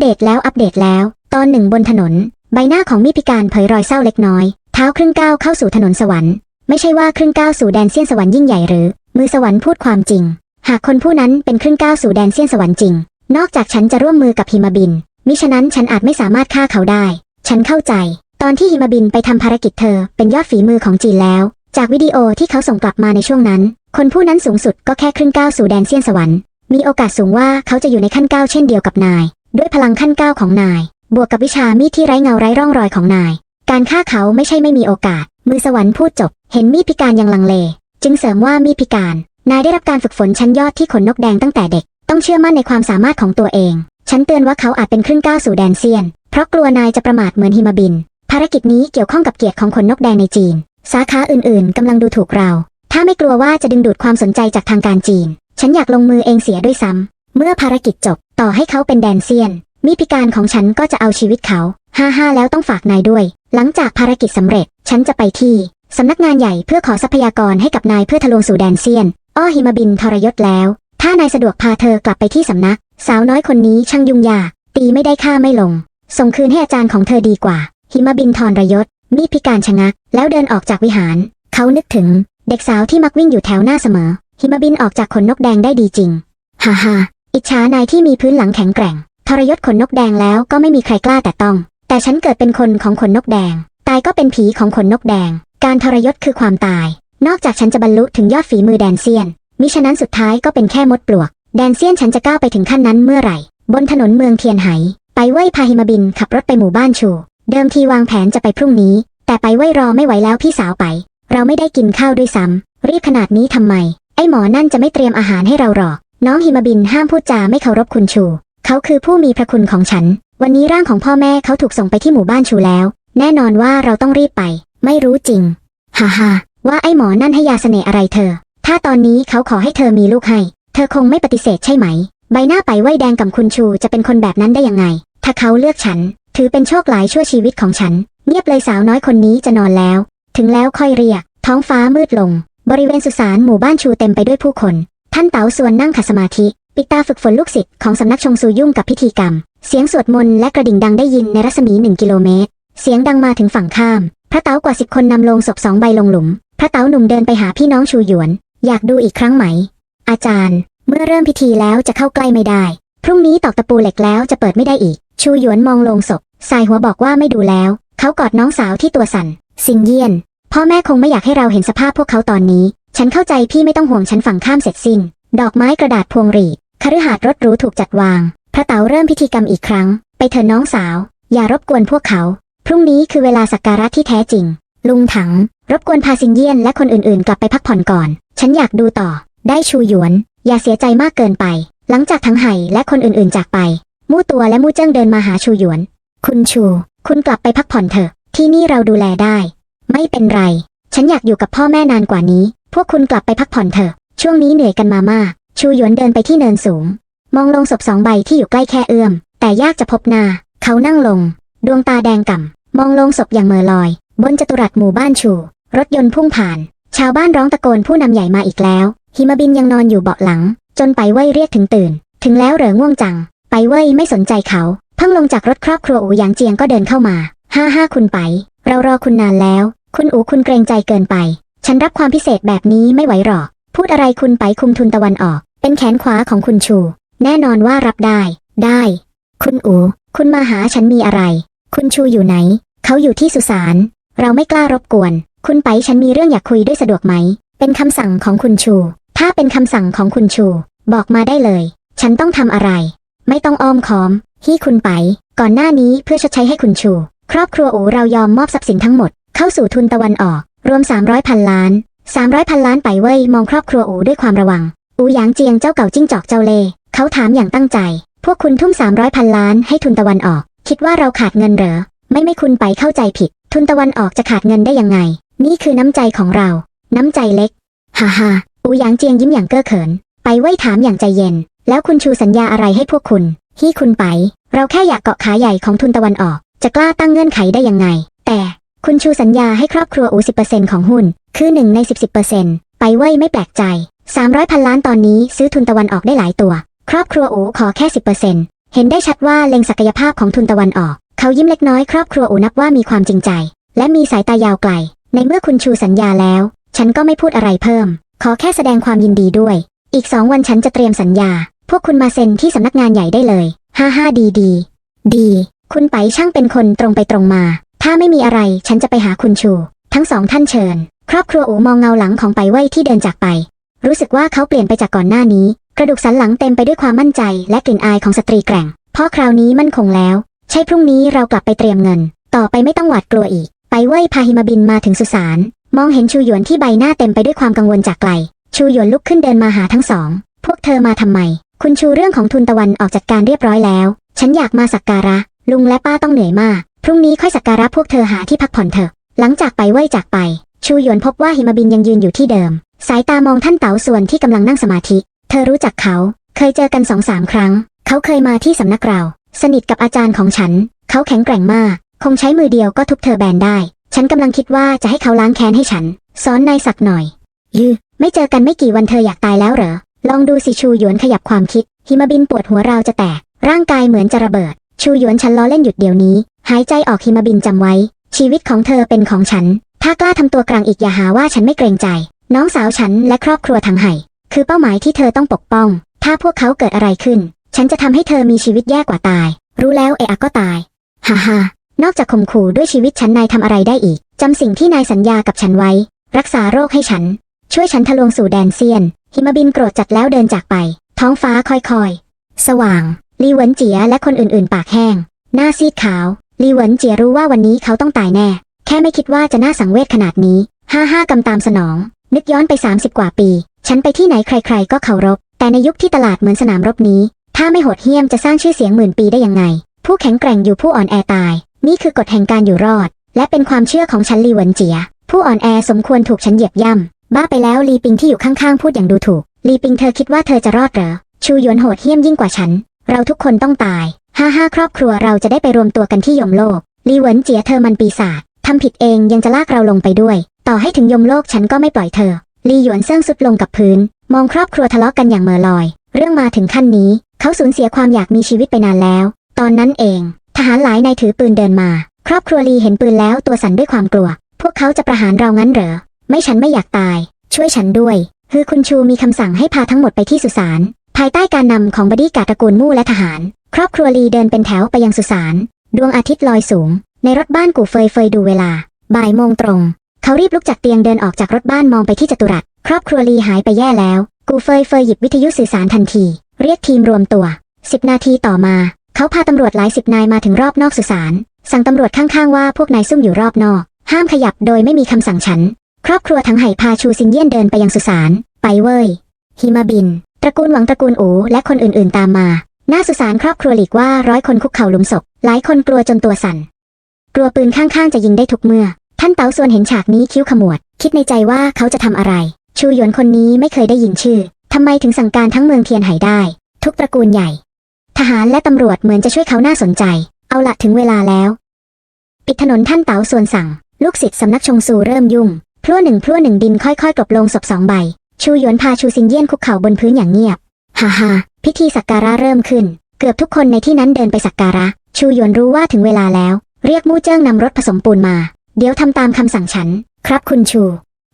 เดตแล้วอัปเดตแล้ว ตอนหนึ่งบนถนน ใบหน้าของมีพิการเผยรอยเศร้าเล็กน้อย เท้าครึ่งก้าวเข้าสู่ถนนสวรรค์ ไม่ใช่ว่าครึ่งก้าวสู่แดนเซียนสวรรค์ยิ่งใหญ่หรือ มือสวรรค์พูดความจริง หากคนผู้นั้นเป็นครึ่งก้าวสู่แดนเซียนสวรรค์จริง นอกจากฉันจะร่วมมือกับฮิมาบิน มิฉะนั้นฉันอาจไม่สามารถฆ่าเขาได้ ฉันเข้าใจ ตอนที่ฮิมาบินไปทำภารกิจเธอ เป็นยอดฝีมือของจีนแล้ว จากวิดีโอที่เขาส่งกลับมาในช่วงนั้น คนผู้นั้นสูงสุดก็แค่ครึ่งก้าวสู่แดนเซียนสวรรค์มีโอกาสสูงว่าเขาจะอยู่ในขั้นก้าวเช่นเดียวกับนาย ด้วยพลังขั้นก้าวของนาย บวกกับวิชามีดที่ไร้เงาไร้ร่องรอยของนาย การฆ่าเขาไม่ใช่ไม่มีโอกาส มือสวรรค์พูดจบ เห็นมีดพิการยังลังเล จึงเสริมว่ามีดพิการ นายได้รับการฝึกฝนชั้นยอดที่ขนนกแดงตั้งแต่เด็ก ต้องเชื่อมั่นในความสามารถของตัวเอง ฉันเตือนว่าเขาอาจเป็นครึ่งก้าวสู่แดนเซียน เพราะกลัวนายจะประมาทเหมือนฮิมาบิน ภารกิจนี้เกี่ยวข้องกับเกียรติของขนนกแดงในจีน สาขาอื่นๆกำลังดูถูกเรา ถ้าไม่กลัวว่าจะดึงดูดความสนใจจากทางการจีน ฉันอยากลงมือเองเสียด้วยซ้ำเมื่อภารกิจจบ ต่อให้เขาเป็นแดนเซียน มีพิการของฉันก็จะเอาชีวิตเขาฮ่าฮ่าแล้วต้องฝากนายด้วย หลังจากภารกิจสำเร็จ ฉันจะไปที่สำนักงานใหญ่เพื่อขอทรัพยากรให้กับนายเพื่อทะลวงสู่แดนเซียน อ้อหิมาบินทรยศแล้ว ถ้านายสะดวกพาเธอกลับไปที่สำนัก สาวน้อยคนนี้ช่างยุ่งยาก ตีไม่ได้ค่าไม่ลง ส่งคืนให้อาจารย์ของเธอดีกว่า หิมาบินทรยศ มีพิการชะงัก แล้วเดินออกจากวิหาร เขานึกถึง เด็กสาวที่มักวิ่งอยู่แถวหน้าเสมอ หิมาบินออกจากขนนกแดงได้ดีจริง ฮ่าฮ่า อิจฉานายที่มีพื้นหลังแข็งแกร่ง ทรยศขนนกแดงแล้วก็ไม่มีใครกล้าแต่ต้อง แต่ฉันเกิดเป็นคนของขนนกแดง ตายก็เป็นผีของขนนกแดง การทรยศคือความตาย นอกจากฉันจะบรรลุถึงยอดฝีมือแดนเซียน มิฉะนั้นสุดท้ายก็เป็นแค่มดปลวก แดนเซียนฉันจะก้าวไปถึงขั้นนั้นเมื่อไหร่ บนถนนเมืองเทียนไห ไปเว่ยพาหิมบินขับรถไปหมู่บ้านชู เดิมทีวางแผนจะไปพรุ่งนี้ แต่ไปเว่ยรอไม่ไหวแล้วพี่สาวไป เราไม่ได้กินข้าวด้วยซ้ำรีบขนาดนี้ทำไม ไอ้หมอนั่นจะไม่เตรียมอาหารให้เราหรอก น้องหิมาบินห้ามพูดจาไม่เคารพคุณชู เขาคือผู้มีพระคุณของฉัน วันนี้ร่างของพ่อแม่เขาถูกส่งไปที่หมู่บ้านชูแล้ว แน่นอนว่าเราต้องรีบไป ไม่รู้จริง ฮ่าฮ่าว่าไอ้หมอนั่นให้ยาเสน่ห์อะไรเธอ ถ้าตอนนี้เขาขอให้เธอมีลูกให้ เธอคงไม่ปฏิเสธใช่ไหม ใบหน้าไปไว้แดงกับคุณชูจะเป็นคนแบบนั้นได้ยังไง ถ้าเขาเลือกฉัน ถือเป็นโชคหลายชั่วชีวิตของฉัน เงียบเลยสาวน้อยคนนี้จะนอนแล้ว ถึงแล้วค่อยเรียก ท้องฟ้ามืดลง บริเวณสุสานหมู่บ้านชูเต็มไปด้วยผู้คน ท่านเต๋าส่วนนั่งขัดสมาธิ ปิดตาฝึกฝนลูกศิษย์ของสำนักชงซูยุ่งกับพิธีกรรม เสียงสวดมนต์และกระดิ่งดังได้ยินในรัศมีหนึ่งกิโลเมตร เสียงดังมาถึงฝั่งข้าม พระเต๋ากว่าสิบคนนำโลงศพสองใบลงหลุม พระเต๋าหนุ่มเดินไปหาพี่น้องชูหยวน อยากดูอีกครั้งไหม อาจารย์ เมื่อเริ่มพิธีแล้วจะเข้าใกล้ไม่ได้ พรุ่งนี้ตอกตะปูเหล็กแล้วจะเปิดไม่ได้อีก ชูหยวนมองโลงศพสายหัวบอกว่าไม่ดูแล้ว เขากอดน้องสาวที่ตัวสั่น สิงเยี่ยน พ่อแม่คงไม่อยากให้เราเห็นสภาพพวกเขาตอนนี้ ฉันเข้าใจพี่ไม่ต้องห่วงฉันฝั่งข้ามเสร็จสิ้น ดอกไม้กระดาษพวงหรีดคฤหาสน์รถหรูถูกจัดวาง พระเต๋าเริ่มพิธีกรรมอีกครั้ง ไปเถอะน้องสาว อย่ารบกวนพวกเขา พรุ่งนี้คือเวลาสักการะที่แท้จริง ลุงถัง รบกวนพาซิงเยียนและคนอื่นๆ กลับไปพักผ่อนก่อน ฉันอยากดูต่อ ได้ชูหยวน อย่าเสียใจมากเกินไป หลังจากทั้งไห่และคนอื่นๆ จากไป มู่ตัวและมู่เจิ้งเดินมาหาชูหยวน คุณชู คุณกลับไปพักผ่อนเถอะ ที่นี่เราดูแลได้ ไม่เป็นไร ฉันอยากอยู่กับพ่อแม่นานกว่านี้ พวกคุณกลับไปพักผ่อนเถอะ ช่วงนี้เหนื่อยกันมามาก ชูหยวนเดินไปที่เนินสูง มองลงศพสองใบที่อยู่ใกล้แค่เอื้อม แต่ยากจะพบหน้า เขานั่งลง ดวงตาแดงก่ำ มองลงศพอย่างเมอลอย บนจัตุรัสหมู่บ้านชู รถยนต์พุ่งผ่าน ชาวบ้านร้องตะโกนผู้นำใหญ่มาอีกแล้วหิมบินยังนอนอยู่เบาะหลัง จนไปเว่ยเรียกถึงตื่น ถึงแล้วเหรอง่วงจัง ไปเว่ยไม่สนใจเขาเพิ่งลงจากรถครอบครัวอูหยางเจียงก็เดินเข้ามา ห้าห้าคุณไป เรารอคุณนานแล้ว คุณอูคุณเกรงใจเกินไป ฉันรับความพิเศษแบบนี้ไม่ไหวหรอก พูดอะไรคุณไปคุมทุนตะวันออก เป็นแขนขวาของคุณชู แน่นอนว่ารับได้ ได้ คุณอู คุณมาหาฉันมีอะไร คุณชูอยู่ไหน เขาอยู่ที่สุสาน เราไม่กล้ารบกวน คุณไปฉันมีเรื่องอยากคุยด้วยสะดวกไหม เป็นคำสั่งของคุณชู ถ้าเป็นคำสั่งของคุณชู บอกมาได้เลย ฉันต้องทำอะไร ไม่ต้องอ้อมค้อมที่คุณไป ก่อนหน้านี้เพื่อชดใช้ให้คุณชู ครอบครัวอูเรายอมมอบทรัพย์สินทั้งหมด เข้าสู่ทุนตะวันออก รวม 300พันล้าน 300พันล้านไปเว่ยมองครอบครัวอูด้วยความระวัง อูหยางเจียงเจ้าเก่าจิ้งจอกเจ้าเล่เขาถามอย่างตั้งใจ พวกคุณทุ่ม 300พันล้านให้ทุนตะวันออก คิดว่าเราขาดเงินเหรอ ไม่ไม่คุณไปเข้าใจผิด ทุนตะวันออกจะขาดเงินได้ยังไง นี่คือน้ำใจของเรา น้ำใจเล็ก ฮ่าฮ่าอูหยางเจียงยิ้มอย่างเก้อเขิน ไปไว้ถามอย่างใจเย็น แล้วคุณชูสัญญาอะไรให้พวกคุณที่คุณไป เราแค่อยากเกาะขาใหญ่ของทุนตะวันออก จะกล้าตั้งเงื่อนไขได้ยังไง แต่ คุณชูสัญญาให้ครอบครัวอู10%ของหุ้น คือหนึ่งใน10 10%ไปไว้ไม่แปลกใจ 300 พันล้านตอนนี้ซื้อทุนตะวันออกได้หลายตัว ครอบครัวอูขอแค่ 10%เห็นได้ชัดว่าเล็งศักยภาพของทุนตะวันออก เขายิ้มเล็กน้อยครอบครัวอูนับว่ามีความจริงใจ และมีสายตายาวไกล ในเมื่อคุณชูสัญญาแล้ว ฉันก็ไม่พูดอะไรเพิ่ม ขอแค่แสดงความยินดีด้วย อีกสองวันฉันจะเตรียมสัญญา พวกคุณมาเซ็นที่สำนักงานใหญ่ได้เลย ฮ่าฮ่าดีดี ดี คุณไปช่างเป็นคนตรงไปตรงมา ถ้าไม่มีอะไรฉันจะไปหาคุณชู ทั้งสองท่านเชิญ ครอบครัวอูมองเงาหลังของไปเว่ยที่เดินจากไป รู้สึกว่าเขาเปลี่ยนไปจากก่อนหน้านี้ กระดูกสันหลังเต็มไปด้วยความมั่นใจ และกลิ่นอายของสตรีแกร่งพ่อคราวนี้มั่นคงแล้ว ใช่พรุ่งนี้เรากลับไปเตรียมเงิน ต่อไปไม่ต้องหวาดกลัวอีก ไปเว่ยพาหิมาบินมาถึงสุสานมองเห็นชูหยวนที่ใบหน้าเต็มไปด้วยความกังวลจากไกล ชูหยวนลุกขึ้นเดินมาหาทั้งสอง พวกเธอมาทำไม คุณชูเรื่องของทุนตะวันออกจัดการเรียบร้อยแล้ว ฉันอยากมาสักการะ ลุงและป้าต้องเหนื่อยมาก รุ่งนี้ค่อยสักการะพวกเธอหาที่พักผ่อนเถอะ หลังจากไปเว่ยจากไป ชูหยวนพบว่าหิมาบินยังยืนอยู่ที่เดิม สายตามองท่านเต๋าส่วนที่กำลังนั่งสมาธิ เธอรู้จักเขา เคยเจอกันสองสามครั้ง เขาเคยมาที่สำนักเรา สนิทกับอาจารย์ของฉัน เขาแข็งแกร่งมาก คงใช้มือเดียวก็ทุบเธอแบนได้ ฉันกำลังคิดว่าจะให้เขาล้างแค้นให้ฉันสอนนายสักหน่อย ยือไม่เจอกันไม่กี่วันเธออยากตายแล้วเหรอ ลองดูสิชูหยวนขยับความคิด หิมะบินปวดหัวราวจะแตก ร่างกายเหมือนจะระเบิด ชูหยวนฉันล้อเล่นหยุดเดี๋ยวนี้ หายใจออกหิมะบินจำไว้ ชีวิตของเธอเป็นของฉัน ถ้ากล้าทำตัวกลางอีกอย่าหาว่าฉันไม่เกรงใจ น้องสาวฉันและครอบครัวทางไห่คือเป้าหมายที่เธอต้องปกป้อง ถ้าพวกเขาเกิดอะไรขึ้น ฉันจะทำให้เธอมีชีวิตแย่กว่าตาย รู้แล้วเอะอะก็ตาย ฮ่าฮ่านอกจากข่มขู่ด้วยชีวิตฉันนายทำอะไรได้อีกจำสิ่งที่นายสัญญากับฉันไว้ รักษาโรคให้ฉัน ช่วยฉันทะลวงสู่แดนเซียน หิมะบินโกรธจัดแล้วเดินจากไป ท้องฟ้าค่อยๆ สว่าง ลีหวนเจียและคนอื่นๆ ปากแห้ง หน้าซีดขาว ลีหวนเจียรู้ว่าวันนี้เขาต้องตายแน่ แค่ไม่คิดว่าจะน่าสังเวชขนาดนี้ ห้าห้ากำตามสนอง นึกย้อนไป 30 กว่าปี ฉันไปที่ไหนใครๆ ก็เคารพ แต่ในยุคที่ตลาดเหมือนสนามรบนี้ ถ้าไม่โหดเหี้ยมจะสร้างชื่อเสียงหมื่นปีได้ยังไง ผู้แข็งแกร่งอยู่ผู้อ่อนแอตาย นี่คือกฎแห่งการอยู่รอด และเป็นความเชื่อของฉันลีหวนเจีย ผู้อ่อนแอสมควรถูกฉันเหยียบย่ำ บ้าไปแล้วลีปิงที่อยู่ข้างๆ พูดอย่างดูถูก ลีปิงเธอคิดว่าเธอจะรอดเหรอ ชูหยวนโหดเหี้ยมยิ่งกว่าฉัน เราทุกคนต้องตาย ห้าห้าครอบครัวเราจะได้ไปรวมตัวกันที่ยมโลก ลีเหวินเจียเธอมันปีศาจทำผิดเองยังจะลากเราลงไปด้วย ต่อให้ถึงยมโลกฉันก็ไม่ปล่อยเธอ ลีหยวนเซิ่งสุดลงกับพื้น มองครอบครัวทะเลาะกันอย่างเมอลอย เรื่องมาถึงขั้นนี้ เขาสูญเสียความอยากมีชีวิตไปนานแล้ว ตอนนั้นเอง ทหารหลายนายถือปืนเดินมา ครอบครัวลีเห็นปืนแล้วตัวสั่นด้วยความกลัว พวกเขาจะประหารเรางั้นเหรอ ไม่ฉันไม่อยากตาย ช่วยฉันด้วยคือคุณชูมีคำสั่งให้พาทั้งหมดไปที่สุสาน ภายใต้การนำของบดีการตระกูลมู่และทหาร ครอบครัวลีเดินเป็นแถวไปยังสุสาน ดวงอาทิตย์ลอยสูง ในรถบ้านกูเฟยเฟยดูเวลา บ่ายโมงตรง เขารีบลุกจากเตียงเดินออกจากรถบ้านมองไปที่จตุรัส ครอบครัวลีหายไปแย่แล้ว กูเฟยเฟยหยิบวิทยุสื่อสารทันที เรียกทีมรวมตัว สิบนาทีต่อมา เขาพาตำรวจหลายสิบนายมาถึงรอบนอกสุสาน สั่งตำรวจข้างๆว่าพวกนายซุ่มอยู่รอบนอก ห้ามขยับโดยไม่มีคำสั่งฉัน ครอบครัวทั้งไห่พาชูซินเยี่ยนเดินไปยังสุสาน ไปเว้ย ฮิมาบิน ตระกูลหวังตระกูลอูและคนอื่นๆตามมา หน้าสุสานครอบครัวหลีกว่าร้อยคนคุกเข่าหลุมศพ หลายคนกลัวจนตัวสั่น กลัวปืนข้างๆจะยิงได้ทุกเมื่อ ท่านเต๋าส่วนเห็นฉากนี้คิ้วขมวด คิดในใจว่าเขาจะทำอะไร ชูหยวนคนนี้ไม่เคยได้ยินชื่อทำไมถึงสั่งการทั้งเมืองเทียนไหได้ ทุกตระกูลใหญ่ ทหารและตำรวจเหมือนจะช่วยเขาน่าสนใจ เอาละถึงเวลาแล้ว ปิดถนนท่านเต๋าส่วนสั่ง ลูกศิษย์สำนักชงซูเริ่มยุ่งพลั่วหนึ่งพลั่วหนึ่งดินค่อยๆกลบลงศพสองใบ ชูหยวนพาชูซินเยี่ยนคุกเข่าบนพื้นอย่างเงียบ ฮ่าฮ่าพิธีสักการะเริ่มขึ้น เกือบทุกคนในที่นั้นเดินไปสักการะ ชูหยวนรู้ว่าถึงเวลาแล้ว เรียกมู่เจิ้งนำรถผสมปูนมา เดี๋ยวทำตามคำสั่งฉัน ครับคุณชู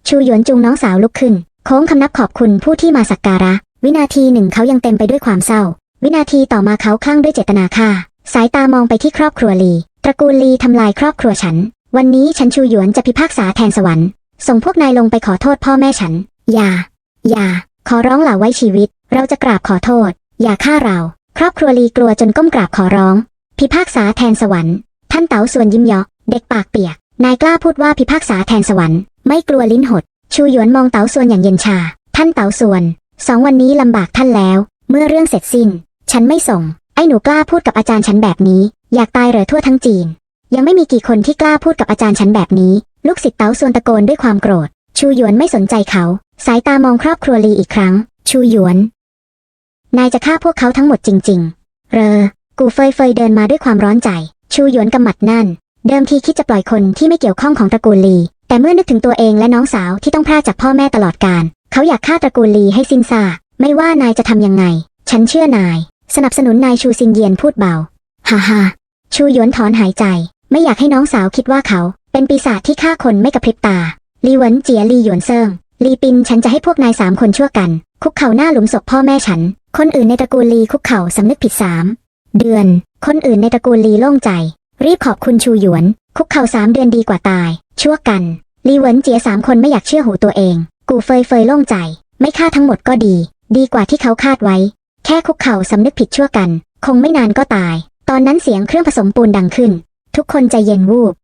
ชูหยวนจูงน้องสาวลุกขึ้น โค้งคำนับขอบคุณผู้ที่มาสักการะ วินาทีหนึ่งเขายังเต็มไปด้วยความเศร้า วินาทีต่อมาเขาคลั่งด้วยเจตนาฆ่า สายตามองไปที่ครอบครัวลี ตระกูลลีทำลายครอบครัวฉัน วันนี้ฉันชูหยวนจะพิพากษาแทนสวรรค์ ส่งพวกนายลงไปขอโทษพ่อแม่ฉัน อย่า อย่า ขอร้องเหล่าไว้ชีวิต เราจะกราบขอโทษ อย่าฆ่าเรา ครอบครัวลีกลัวจนก้มกราบขอร้อง พิพากษาแทนสวรรค์ ท่านเต๋าส่วนยิ้มเยาะเด็กปากเปียก นายกล้าพูดว่าพิพากษาแทนสวรรค์ ไม่กลัวลิ้นหด ชูหยวนมองเต๋าส่วนอย่างเย็นชา ท่านเต๋าส่วน สองวันนี้ลำบากท่านแล้ว เมื่อเรื่องเสร็จสิ้น ฉันไม่ส่ง ไอ้หนูกล้าพูดกับอาจารย์ฉันแบบนี้ อยากตายเหรอทั่วทั้งจีน ยังไม่มีกี่คนที่กล้าพูดกับอาจารย์ฉันแบบนี้ ลูกศิษย์เต๋าส่วนตะโกนด้วยความโกรธ ชูหยวนไม่สนใจเขา สายตามองครอบครัวลีอีกครั้ง ชูหยวน นายจะฆ่าพวกเขาทั้งหมดจริง ๆ เรอ กูเฟยเฟยเดินมาด้วยความร้อนใจ ชูหยวนกำหมัดนั่น เดิมทีคิดจะปล่อยคนที่ไม่เกี่ยวข้องของตระกูลลี แต่เมื่อนึกถึงตัวเองและน้องสาวที่ต้องพรากจากพ่อแม่ตลอดกาลเขาอยากฆ่าตระกูลลีให้สิ้นซากไม่ว่านายจะทำยังไง ฉันเชื่อนาย สนับสนุนนายชูซินเยียนพูดเบา ฮ่าฮ่าชูหยวนถอนหายใจ ไม่อยากให้น้องสาวคิดว่าเขา เป็นปีศาจที่ฆ่าคนไม่กระพริบตาลีหวนเจียลีหยวนเซิง ลีปินฉันจะให้พวกนายสามคนชั่วกัน คุกเข่าหน้าหลุมศพพ่อแม่ฉัน คนอื่นในตระกูลลีคุกเข่าสำนึกผิดสามเดือน คนอื่นในตระกูลลีโล่งใจ รีบขอบคุณชูหยวน คุกเข่าสามเดือนดีกว่าตาย ชั่วกันลีเหวินเจียสามคนไม่อยากเชื่อหูตัวเอง กูเฟยเฟยโล่งใจ ไม่ฆ่าทั้งหมดก็ดี ดีกว่าที่เขาคาดไว้ แค่คุกเข่าสำนึกผิดชั่วกัน คงไม่นานก็ตาย ตอนนั้นเสียงเครื่องผสมปูนดังขึ้น ทุกคนใจเย็นวูบ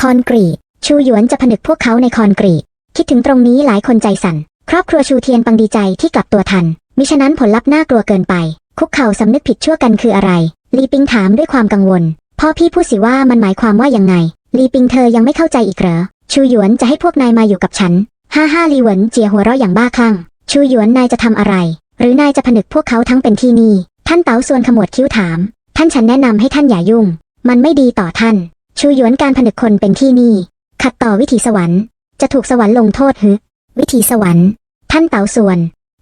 คอนกรีตชูหยวนจะผนึกพวกเขาในคอนกรีต คิดถึงตรงนี้หลายคนใจสั่น ครอบครัวชูเทียนปังดีใจที่กลับตัวทัน มิฉะนั้นผลลัพธ์น่ากลัวเกินไป คุกเข่าสำนึกผิดชั่วกันคืออะไร ลีปิงถามด้วยความกังวล พ่อพี่พูดสิว่ามันหมายความว่ายังไง ลีปิงเธอยังไม่เข้าใจอีกเหรอ ชูหยวนจะให้พวกนายมาอยู่กับฉันห้าห้าลีเหวินเจียหัวเราะอย่างบ้าคลั่ง ชูหยวนนายจะทำอะไร หรือนายจะผนึกพวกเขาทั้งเป็นที่นี่ ท่านเต๋าส่วนขมวดคิ้วถาม ท่านฉันแนะนำให้ท่านอย่ายุ่ง มันไม่ดีต่อท่าน ชูหยวนการผนึกคนเป็นที่นี่ขัดต่อวิถีสวรรค์ จะถูกสวรรค์ลงโทษฮึวิถีสวรรค์ ท่านเต๋าส่วน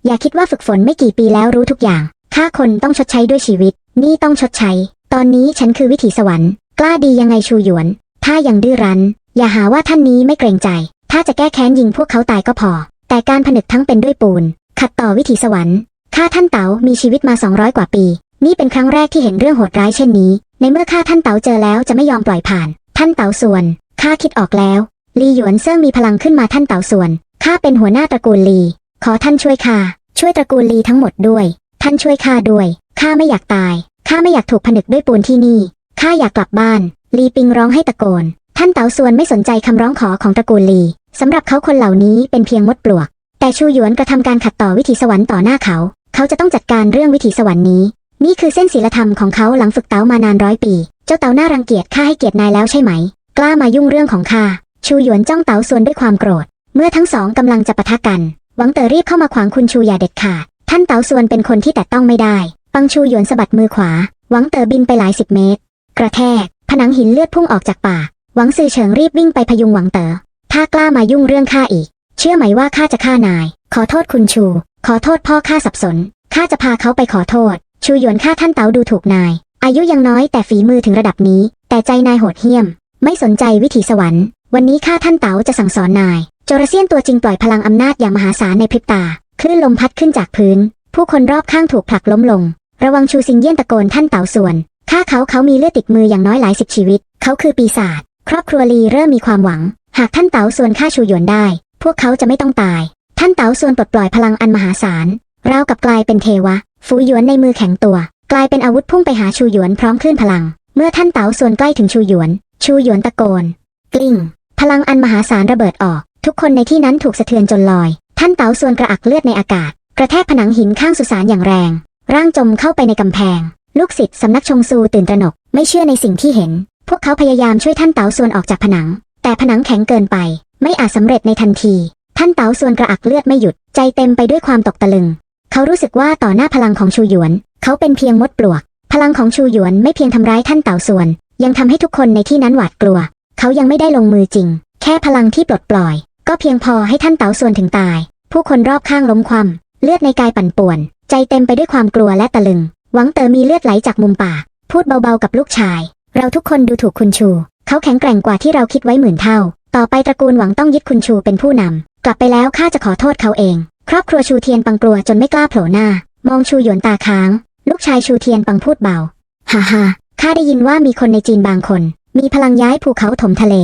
อย่าคิดว่าฝึกฝนไม่กี่ปีแล้วรู้ทุกอย่างฆ่าคนต้องชดใช้ด้วยชีวิต นี่ต้องชดใช้ ตอนนี้ฉันคือวิถีสวรรค์ กล้าดียังไงชูหยวน ถ้ายังดื้อรั้น อย่าหาว่าท่านนี้ไม่เกรงใจ ถ้าจะแก้แค้นยิงพวกเขาตายก็พอ แต่การผนึกทั้งเป็นด้วยปูน ขัดต่อวิถีสวรรค์ข้าท่านเต๋ามีชีวิตมา 200 กว่าปี นี่เป็นครั้งแรกที่เห็นเรื่องโหดร้ายเช่นนี้ ในเมื่อข้าท่านเต๋าเจอแล้วจะไม่ยอมปล่อยผ่าน ท่านเต๋าส่วนข้าคิดออกแล้ว ลีหยวนเซิ่งมีพลังขึ้นมาท่านเต๋าส่วน ข้าเป็นหัวหน้าตระกูลลี ขอท่านช่วยข้า ช่วยตระกูลลีทั้งหมดด้วย ท่านช่วยข้าด้วย ข้าไม่อยากตาย ข้าไม่อยากถูกผนึกด้วยปูนที่นี่ ข้าอยากกลับบ้าน ลีปิงร้องให้ตะโกน ท่านเต๋าส่วนไม่สนใจคำร้องขอของตระกูลลี สำหรับเขาคนเหล่านี้เป็นเพียงมดปลวก แต่ชูหยวนกระทำการขัดต่อวิถีสวรรค์ต่อหน้าเขา เขาจะต้องจัดการเรื่องวิถีสวรรค์นี้ นี่คือเส้นศีลธรรมของเขาหลังฝึกเต๋ามานานร้อยปี เจ้าเต๋าหน้ารังเกียจข้าให้เกียรตินายแล้วใช่ไหม กล้ามายุ่งเรื่องของข้า ชูหยวนจ้องเต๋าส่วนด้วยความโกรธ เมื่อทั้งสองกำลังจะปะทะกัน หวังเต๋อรีบเข้ามาขวางคุณชูอย่าเด็ดขาด ท่านเต๋าส่วนเป็นคนที่แตะต้องไม่ได้ ปังชูหยวนสะบัดมือขวา หวังเต๋อบินไปหลายสิบเมตร กระแทก ผนังหินเลือดพุ่งออกจากปากหวังซือเฉิงรีบวิ่งไปพยุงหวังเต๋อ ถ้ากล้ามายุ่งเรื่องข้าอีก เชื่อไหมว่าข้าจะฆ่านาย ขอโทษคุณชู ขอโทษพ่อข้าสับสน ข้าจะพาเขาไปขอโทษ ชูหยวนข้าท่านเต๋าดูถูกนาย อายุยังน้อยแต่ฝีมือถึงระดับนี้ แต่ใจนายโหดเหี้ยม ไม่สนใจวิถีสวรรค์ วันนี้ข้าท่านเต๋าจะสั่งสอนนาย โจรเซียนตัวจริงปล่อยพลังอำนาจอย่างมหาศาลในพริบตา คลื่นลมพัดขึ้นจากพื้น ผู้คนรอบข้างถูกผลักล้มลง ระวังชูซิงเยี่ยนตะโกนท่านเต๋าส่วนข้าเขาเขามีเลือดติดมืออย่างน้อยหลายสิบชีวิต เขาคือปีศาจ ครอบครัวลีเริ่มมีความหวัง หากท่านเต๋าส่วนฆ่าชูหยวนได้ พวกเขาจะไม่ต้องตาย ท่านเต๋าส่วนปลดปล่อยพลังอันมหาศาล ราวกับกลายเป็นเทวะฟูหยวนในมือแข็งตัว กลายเป็นอาวุธพุ่งไปหาชูหยวนพร้อมคลื่นพลัง เมื่อท่านเต๋าส่วนใกล้ถึงชูหยวน ชูหยวนตะโกน กลิ้ง พลังอันมหาศาลระเบิดออก ทุกคนในที่นั้นถูกสะเทือนจนลอย ท่านเต๋าส่วนกระอักเลือดในอากาศ กระแทกผนังหินข้างสุสานอย่างแรง ร่างจมเข้าไปในกำแพง ลูกศิษย์สำนักชงซูตื่นตระหนก ไม่เชื่อในสิ่งที่เห็น พวกเขาพยายามช่วยท่านเต๋าส่วนออกจากผนัง แต่ผนังแข็งเกินไป ไม่อาจสำเร็จในทันที ท่านเต๋าส่วนกระอักเลือดไม่หยุด ใจเต็มไปด้วยความตกตะลึง เขารู้สึกว่าต่อหน้าพลังของชูหยวน เขาเป็นเพียงมดปลวก พลังของชูหยวนไม่เพียงทำร้ายท่านเต๋าส่วน ยังทำให้ทุกคนในที่นั้นหวาดกลัว เขายังไม่ได้ลงมือจริง แค่พลังที่ปลดปล่อย ก็เพียงพอให้ท่านเต๋าส่วนถึงตาย ผู้คนรอบข้างล้มคว่ำเลือดในกายปั่นป่วน ใจเต็มไปด้วยความกลัวและตะลึง หวังเต๋อมีเลือดไหลจากมุมปาก พูดเบาๆกับลูกชาย เราทุกคนดูถูกคุณชู เขาแข็งแกร่งกว่าที่เราคิดไว้หมื่นเท่า ต่อไปตระกูลหวังต้องยึดคุณชูเป็นผู้นำกลับไปแล้วข้าจะขอโทษเขาเอง ครอบครัวชูเทียนปังกลัวจนไม่กล้าโผล่หน้า มองชูหยวนตาค้าง ลูกชายชูเทียนปังพูดเบา ฮ่าฮ่าข้าได้ยินว่ามีคนในจีนบางคน มีพลังย้ายภูเขาถมทะเล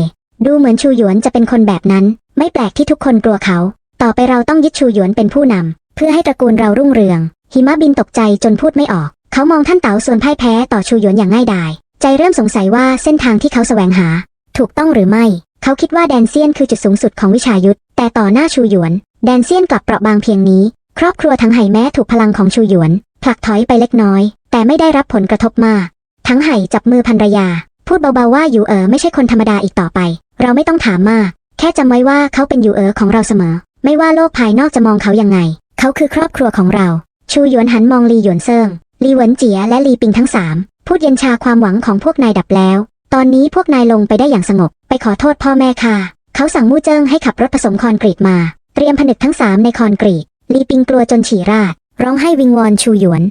ดูเหมือนชูหยวนจะเป็นคนแบบนั้น ไม่แปลกที่ทุกคนกลัวเขา ต่อไปเราต้องยึดชูหยวนเป็นผู้นำเพื่อให้ตระกูลเรารุ่งเรือง หิมะบินตกใจจนพูดไม่ออก เขามองท่านเต๋าส่วนพ่ายแพ้ต่อชูหยวนอย่างง่ายดาย ใจเริ่มสงสัยว่าเส้นทางที่เขาแสวงหา ถูกต้องหรือไม่ เขาคิดว่าแดนเซียนคือจุดสูงสุดของวิชายุทธแต่ต่อหน้าชูหยวน แดนเซียนกลับเปราะบางเพียงนี้ ครอบครัวทั้งไห่แม้ถูกพลังของชูหยวนผลักถอยไปเล็กน้อย แต่ไม่ได้รับผลกระทบมากทั้งไห่จับมือภรรยา พูดเบาๆว่าอยู่เอ๋อไม่ใช่คนธรรมดาอีกต่อไป เราไม่ต้องถามมาก แค่จำไว้ว่าเขาเป็นอยู่เอ๋อของเราเสมอ ไม่ว่าโลกภายนอกจะมองเขายังไง เขาคือครอบครัวของเรา ชูหยวนหันมองลีหยวนเซิงลีเหวินเจียและลีปิงทั้งสามพูดเย็นชาความหวังของพวกนายดับแล้ว ตอนนี้พวกนายลงไปได้อย่างสงบ ไปขอโทษพ่อแม่ค่ะ เขาสั่งมู่เจิ้งให้ขับรถผสมคอนกรีตมา เตรียมผนึกทั้งสามในคอนกรีต ลีปิงกลัวจนฉี่ราด ร้องให้วิงวอนชูหยวน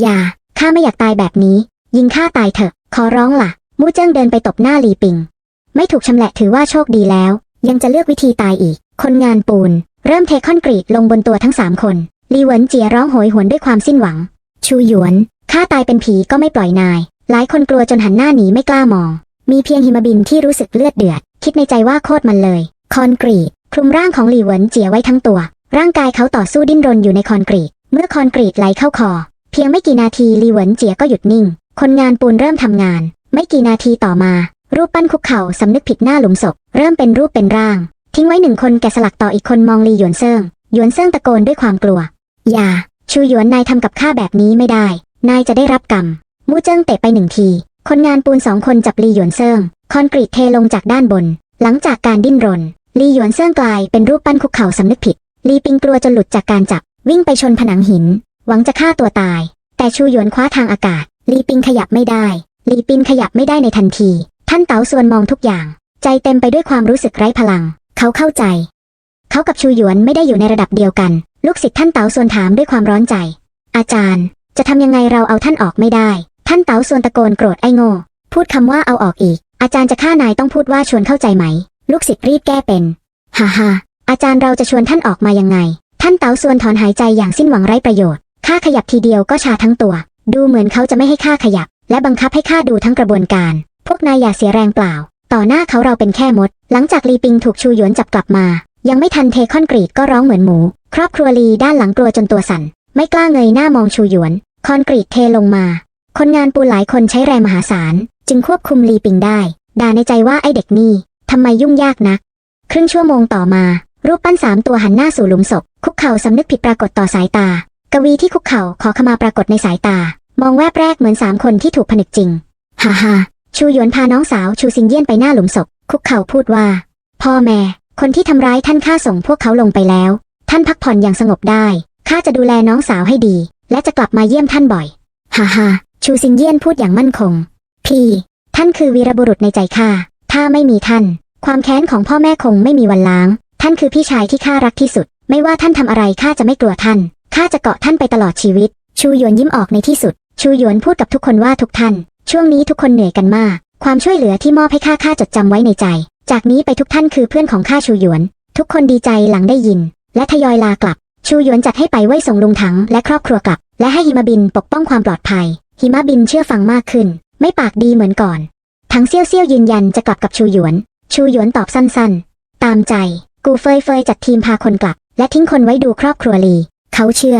อย่า ข้าไม่อยากตายแบบนี้ ยิงข้าตายเถอะ ขอร้องล่ะ มู่เจิ้งเดินไปตบหน้าลีปิง ไม่ถูกชำแหละถือว่าโชคดีแล้ว ยังจะเลือกวิธีตายอีก คนงานปูน เริ่มเทคอนกรีตลงบนตัวทั้งสามคนลีเหวินเจียร้องโหยหวนด้วยความสิ้นหวัง ชูหยวนข้าตายเป็นผีก็ไม่ปล่อยนาย หลายคนกลัวจนหันหน้าหนีไม่กล้ามอง มีเพียงหิมบินที่รู้สึกเลือดเดือด คิดในใจว่าโคตรมันเลย คอนกรีตคลุมร่างของหลีเหวินเจียไว้ทั้งตัว ร่างกายเขาต่อสู้ดิ้นรนอยู่ในคอนกรีต เมื่อคอนกรีตไหลเข้าคอ เพียงไม่กี่นาทีหลีเหวินเจียก็หยุดนิ่ง คนงานปูนเริ่มทำงาน ไม่กี่นาทีต่อมา รูปปั้นคุกเข่าสำนึกผิดหน้าหลุมศพ เริ่มเป็นรูปเป็นร่าง ทิ้งไว้หนึ่งคนแกะสลักต่ออีกคนมองลีหยวนเซิงหยวนเซิงตะโกนด้วยความกลัว อย่า ชูหยวนนายทำกับข้าแบบนี้ไม่ได้ นายจะได้รับกรรมมู่เจิ้งเตะไปหนึ่งที คนงานปูนสองคนจับลีหยวนเซิงคอนกรีตเทลงจากด้านบน หลังจากการดิ้นรน ลีหยวนเซิงกลายเป็นรูปปั้นคุกเข่าสำนึกผิด ลีปิงกลัวจนหลุดจากการจับ วิ่งไปชนผนังหิน หวังจะฆ่าตัวตาย แต่ชูหยวนคว้าทางอากาศ ลีปิงขยับไม่ได้ ลีปิงขยับไม่ได้ในทันที ท่านเต๋าส่วนมองทุกอย่าง ใจเต็มไปด้วยความรู้สึกไร้พลัง เขาเข้าใจ เขากับชูหยวนไม่ได้อยู่ในระดับเดียวกัน ลูกศิษย์ท่านเต๋าส่วนถามด้วยความร้อนใจ อาจารย์ จะทำยังไงเราเอาท่านออกไม่ได้ ท่านเต๋าส่วนตะโกนโกรธไอ้โง่ พูดคำว่าเอาออกอีก อาจารย์จะฆ่านายต้องพูดว่าชวนเข้าใจไหม ลูกศิษย์รีบแก้เป็นฮ่าฮ่าอาจารย์เราจะชวนท่านออกมายังไง ท่านเต๋าส่วนถอนหายใจอย่างสิ้นหวังไร้ประโยชน์ข้าขยับทีเดียวก็ชาทั้งตัว ดูเหมือนเขาจะไม่ให้ข้าขยับ และบังคับให้ข้าดูทั้งกระบวนการ พวกนายอย่าเสียแรงเปล่า ต่อหน้าเขาเราเป็นแค่มด หลังจากลีปิงถูกชูหยวนจับกลับมา ยังไม่ทันเทคอนกรีตก็ร้องเหมือนหมู ครอบครัวลีด้านหลังกลัวจนตัวสั่น ไม่กล้าเงยหน้ามองชูหยวน คอนกรีตเทลงมา คนงานปูหลายคนใช้แรงมหาศาล จึงควบคุมลีปิงได้ด่าในใจว่าไอเด็กนี่ทำไมยุ่งยากนัก ครึ่งชั่วโมงต่อมา รูปปั้นสามตัวหันหน้าสู่หลุมศพ คุกเข่าสำนึกผิดปรากฏต่อสายตา กวีที่คุกเข่าขอขมาปรากฏในสายตา มองแวบแรกเหมือนสามคนที่ถูกผนึกจริง ฮ่าฮ่าชูหยวนพาน้องสาวชูซิงเยี่ยนไปหน้าหลุมศพ คุกเข่าพูดว่า พ่อแม่ คนที่ทำร้ายท่านข้าส่งพวกเขาลงไปแล้ว ท่านพักผ่อนอย่างสงบได้ ข้าจะดูแลน้องสาวให้ดี และจะกลับมาเยี่ยมท่านบ่อย ฮ่าฮ่าชูซิงเยี่ยนพูดอย่างมั่นคง พี่ ท่านคือวีรบุรุษในใจข้า ถ้าไม่มีท่าน ความแค้นของพ่อแม่คงไม่มีวันล้าง ท่านคือพี่ชายที่ข้ารักที่สุด ไม่ว่าท่านทำอะไรข้าจะไม่กลัวท่าน ข้าจะเกาะท่านไปตลอดชีวิต ชูหยวนยิ้มออกในที่สุด ชูหยวนพูดกับทุกคนว่าทุกท่าน ช่วงนี้ทุกคนเหนื่อยกันมาก ความช่วยเหลือที่มอบให้ข้าข้าจดจำไว้ในใจ จากนี้ไปทุกท่านคือเพื่อนของข้าชูหยวน ทุกคนดีใจหลังได้ยิน และทยอยลากลับ ชูหยวนจัดให้ไปไว้ส่งลุงถังและครอบครัวกลับ และให้หิมะบินปกป้องความปลอดภัย หิมะบินเชื่อฟังมากขึ้น ไม่ปากดีเหมือนก่อนทั้งเซี่ยวเซี่ยวยืนยันจะกลับกับชูหยวน ชูหยวนตอบสั้นๆ ตามใจ กูเฟยเฟยจัดทีมพาคนกลับ และทิ้งคนไว้ดูครอบครัวลี เขาเชื่อ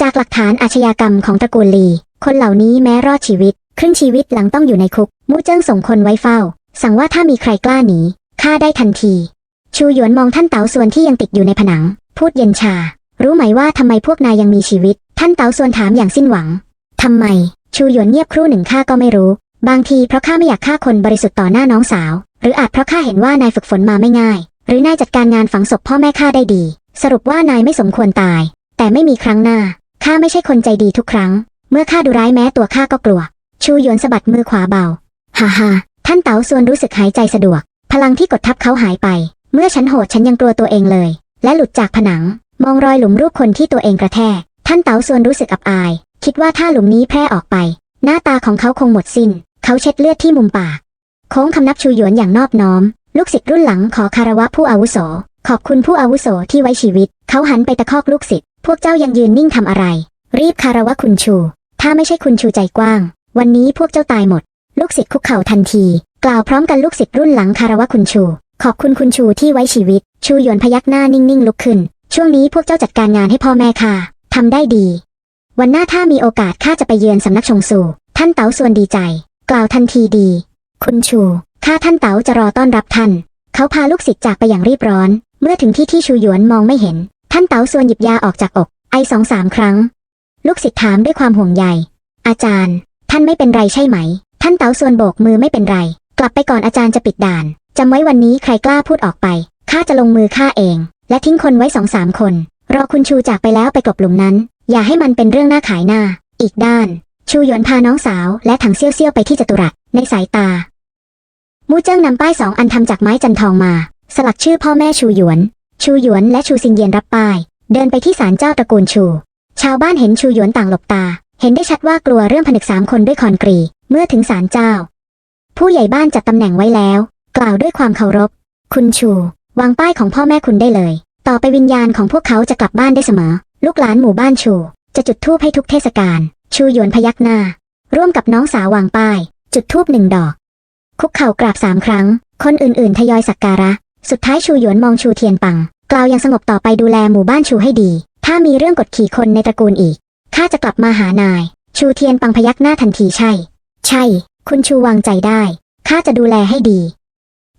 จากหลักฐานอาชญากรรมของตระกูลลี คนเหล่านี้แม้รอดชีวิต ครึ่งชีวิตหลังต้องอยู่ในคุก มู่เจิ้งส่งคนไว้เฝ้า สั่งว่าถ้ามีใครกล้าหนีฆ่าได้ทันที ชูหยวนมองท่านเต๋าส่วนที่ยังติดอยู่ในผนัง พูดเย็นชา รู้ไหมว่าทำไมพวกนายยังมีชีวิต ท่านเต๋าส่วนถามอย่างสิ้นหวังทำไม ชูหยวนเงียบครู่หนึ่งข้าก็ไม่รู้ บางทีเพราะข้าไม่อยากฆ่าคนบริสุทธิ์ต่อหน้าน้องสาว หรืออาจเพราะข้าเห็นว่านายฝึกฝนมาไม่ง่าย หรือนายจัดการงานฝังศพพ่อแม่ข้าได้ดี สรุปว่านายไม่สมควรตาย แต่ไม่มีครั้งหน้าข้าไม่ใช่คนใจดีทุกครั้ง เมื่อข้าดูร้ายแม้ตัวข้าก็กลัว ชูหยวนสะบัดมือขวาเบา ฮ่าฮ่าท่านเต๋าส่วนรู้สึกหายใจสะดวก พลังที่กดทับเขาหายไป เมื่อฉันโหดฉันยังกลัวตัวเองเลย และหลุดจากผนัง มองรอยหลุมรูปคนที่ตัวเองกระแทก ท่านเต๋าส่วนรู้สึกอับอาย คิดว่าถ้าหลุมนี้แพร่ออกไป หน้าตาของเขาคงหมดสิน้น เขาเช็ดเลือดที่มุมปาก โค้งคำนับชูหยวนอย่างนอบน้อม ลูกศิษย์รุ่นหลังขอคารวะผู้อาวุโส ขอบคุณผู้อาวุโสที่ไว้ชีวิต เขาหันไปตะคอกลูกศิษย์ พวกเจ้ายังยืนนิ่งทำอะไร รีบคารวะคุณชู ถ้าไม่ใช่คุณชูใจกว้าง วันนี้พวกเจ้าตายหมด ลูกศิษย์คุกเข่าทันที กล่าวพร้อมกันลูกศิษย์รุ่นหลังคารวะคุณชู ขอบคุณคุณชูที่ไว้ชีวิต ชูหยวนพยักหน้านิ่งๆลุกขึ้น ช่วงนี้พวกเจ้าจัดการงานให้พ่อแม่ข้าทำได้ดี วันหน้าถ้ามีโอกาสข้าจะไปเยือนสำนักชงซูท่านเต๋าส่วนดีใจ กล่าวทันทีดี คุณชูข้าท่านเต๋าจะรอต้อนรับท่าน เขาพาลูกศิษย์จากไปอย่างรีบร้อน เมื่อถึงที่ที่ชูหยวนมองไม่เห็น ท่านเต๋าส่วนหยิบยาออกจากอก ไอสองสามครั้ง ลูกศิษย์ถามด้วยความห่วงใย อาจารย์ ท่านไม่เป็นไรใช่ไหม ท่านเต๋าส่วนโบกมือไม่เป็นไร กลับไปก่อนอาจารย์จะปิดด่านจำไว้วันนี้ใครกล้าพูดออกไปข้าจะลงมือฆ่าเอง และทิ้งคนไว้สองสามคน รอคุณชูจากไปแล้วไปกลบหลุมนั้น อย่าให้มันเป็นเรื่องหน่าขายหน้า อีกด้าน ชูหยวนพาน้องสาวและถังเซี่ยวเซี่ยวไปที่จตุรัสในสายตา มูเจิ้งนำป้ายสองอันทำจากไม้จันทองมา สลักชื่อพ่อแม่ชูหยวน ชูหยวนและชูซิงเยียนรับป้าย เดินไปที่ศาลเจ้าตระกูลชู ชาวบ้านเห็นชูหยวนต่างหลบตา เห็นได้ชัดว่ากลัวเรื่องผนึกสามคนด้วยคอนกรีเมื่อถึงศาลเจ้า ผู้ใหญ่บ้านจัดตำแหน่งไว้แล้ว กล่าวด้วยความเคารพ คุณชู วางป้ายของพ่อแม่คุณได้เลย ต่อไปวิญญาณของพวกเขาจะกลับบ้านได้เสมอ ลูกหลานหมู่บ้านชู จะจุดธูปให้ทุกเทศกาลชูหยวนพยักหน้า ร่วมกับน้องสาววางป้าย จุดธูปหนึ่งดอก คุกเข่ากราบสามครั้ง คนอื่นๆ ทยอยสักการะ สุดท้ายชูหยวนมองชูเทียนปัง กล่าวอย่างสงบต่อไปดูแลหมู่บ้านชูให้ดี ถ้ามีเรื่องกดขี่คนในตระกูลอีก ข้าจะกลับมาหานาย ชูเทียนปังพยักหน้าทันทีใช่ ใช่ คุณชูวางใจได้ ข้าจะดูแลให้ดี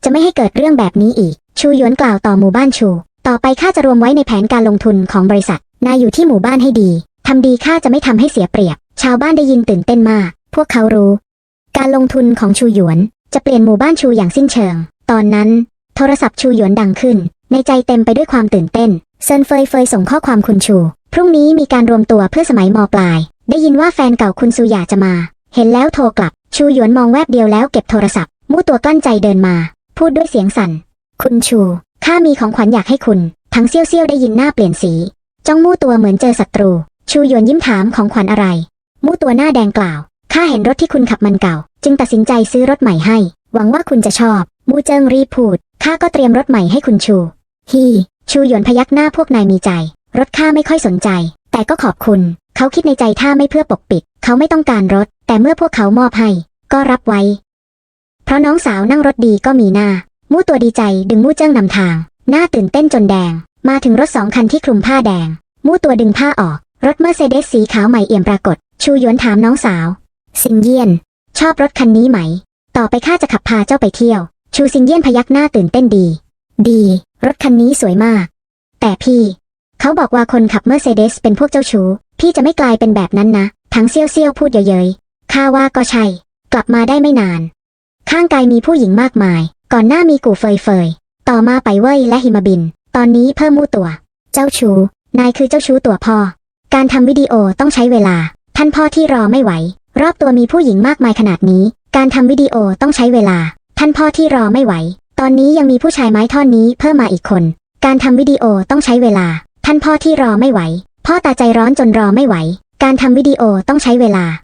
จะไม่ให้เกิดเรื่องแบบนี้อีก ชูหยวนกล่าวต่อหมู่บ้านชู ต่อไปข้าจะรวมไว้ในแผนการลงทุนของบริษัท นายอยู่ที่หมู่บ้านให้ดี ทำดีข้าจะไม่ทำให้เสียเปรียบ ชาวบ้านได้ยินตื่นเต้นมาก พวกเขารู้ การลงทุนของชูหยวน จะเปลี่ยนหมู่บ้านชูอย่างสิ้นเชิง ตอนนั้น โทรศัพท์ชูหยวนดังขึ้น ในใจเต็มไปด้วยความตื่นเต้น เซินเฟยเฟยส่งข้อความคุณชู พรุ่งนี้มีการรวมตัวเพื่อสมัยมปลาย ได้ยินว่าแฟนเก่าคุณซูหยาจะมา เห็นแล้วโทรกลับ ชูหยวนมองแวบเดียวแล้วเก็บโทรศัพท์ มู่ตัวกลั้นใจเดินมา พูดด้วยเสียงสั่น คุณชู ข้ามีของขวัญอยากให้คุณ ทั้งเซี่ยวเซี่ยวได้ยินหน้าเปลี่ยนสี จ้องมู่ตัวเหมือนเจอศัตรู ชูหยวนยิ้มถามของขวัญอะไร มู่ตัวหน้าแดงกล่าว ข้าเห็นรถที่คุณขับมันเก่า จึงตัดสินใจซื้อรถใหม่ให้ หวังว่าคุณจะชอบ มู่เจิงรีบพูด ข้าก็เตรียมรถใหม่ให้คุณชู ฮี ชูหยวนพยักหน้าพวกนายมีใจ รถข้าไม่ค่อยสนใจ แต่ก็ขอบคุณ เขาคิดในใจถ้าไม่เพื่อปกปิด เขาไม่ต้องการรถ แต่เมื่อพวกเขามอบให้ ก็รับไว้ เพราะน้องสาวนั่งรถดีก็มีหน้า มู่ตัวดีใจดึงมู่เจิ้งนำทาง หน้าตื่นเต้นจนแดง มาถึงรถสองคันที่คลุมผ้าแดง มู่ตัวดึงผ้าออก รถเมอร์เซเดสสีขาวใหม่เอี่ยมปรากฏ ชูหยวนถามน้องสาวซิงเยียน ชอบรถคันนี้ไหม ต่อไปข้าจะขับพาเจ้าไปเที่ยว ชูซิงเยียนพยักหน้าตื่นเต้นดี ดี รถคันนี้สวยมาก แต่พี่ เขาบอกว่าคนขับเมอร์เซเดสเป็นพวกเจ้าชู้ พี่จะไม่กลายเป็นแบบนั้นนะ ทั้งเซี่ยวเซี่ยวพูดเย้ยๆข้าว่าก็ใช่ กลับมาได้ไม่นาน ข้างกายมีผู้หญิงมากมาย ก่อนหน้ามีกูเฟยเฟย ต่อมาไปเว่ยและหิมบิน ตอนนี้เพิ่มมู่ตัว เจ้าชู้ นายคือเจ้าชู้ตัวพ่อ การทำวิดีโอต้องใช้เวลา ท่านพ่อที่รอไม่ไหว รอบตัวมีผู้หญิงมากมายขนาดนี้ การทำวิดีโอต้องใช้เวลา ท่านพ่อที่รอไม่ไหว ตอนนี้ยังมีผู้ชายไม้ท่อนนี้เพิ่มมาอีกคน การทำวิดีโอต้องใช้เวลา ท่านพ่อที่รอไม่ไหว พ่อตาใจร้อนจนรอไม่ไหว การทำวิดีโอต้องใช้เวลา